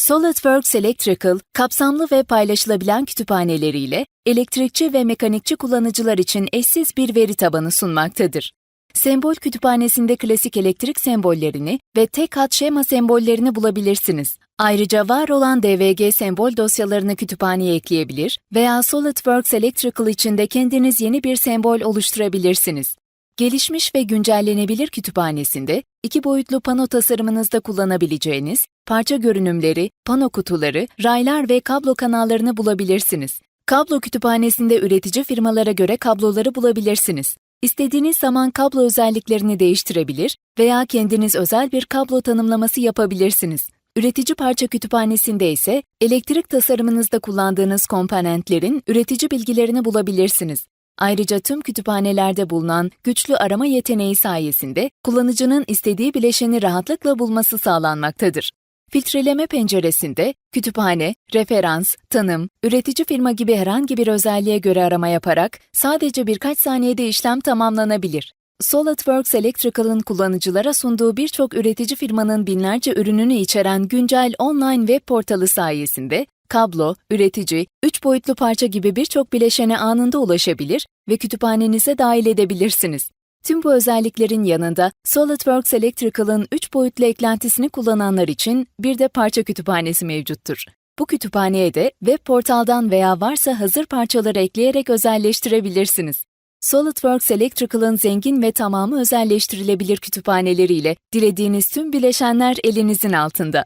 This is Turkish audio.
SolidWorks Electrical, kapsamlı ve paylaşılabilen kütüphaneleriyle elektrikçi ve mekanikçi kullanıcılar için eşsiz bir veri tabanı sunmaktadır. Sembol kütüphanesinde klasik elektrik sembollerini ve tek hat şema sembollerini bulabilirsiniz. Ayrıca var olan DVG sembol dosyalarını kütüphaneye ekleyebilir veya SolidWorks Electrical içinde kendiniz yeni bir sembol oluşturabilirsiniz. Gelişmiş ve güncellenebilir kütüphanesinde iki boyutlu pano tasarımınızda kullanabileceğiniz parça görünümleri, pano kutuları, raylar ve kablo kanallarını bulabilirsiniz. Kablo kütüphanesinde üretici firmalara göre kabloları bulabilirsiniz. İstediğiniz zaman kablo özelliklerini değiştirebilir veya kendiniz özel bir kablo tanımlaması yapabilirsiniz. Üretici parça kütüphanesinde ise elektrik tasarımınızda kullandığınız komponentlerin üretici bilgilerini bulabilirsiniz. Ayrıca tüm kütüphanelerde bulunan güçlü arama yeteneği sayesinde kullanıcının istediği bileşeni rahatlıkla bulması sağlanmaktadır. Filtreleme penceresinde kütüphane, referans, tanım, üretici firma gibi herhangi bir özelliğe göre arama yaparak sadece birkaç saniyede işlem tamamlanabilir. SolidWorks Electrical'ın kullanıcılara sunduğu birçok üretici firmanın binlerce ürününü içeren güncel online web portalı sayesinde kablo, üretici, 3 boyutlu parça gibi birçok bileşene anında ulaşabilir ve kütüphanenize dahil edebilirsiniz. Tüm bu özelliklerin yanında SolidWorks Electrical'ın 3 boyutlu eklentisini kullananlar için bir de parça kütüphanesi mevcuttur. Bu kütüphaneye de web portaldan veya varsa hazır parçaları ekleyerek özelleştirebilirsiniz. SolidWorks Electrical'ın zengin ve tamamı özelleştirilebilir kütüphaneleriyle dilediğiniz tüm bileşenler elinizin altında.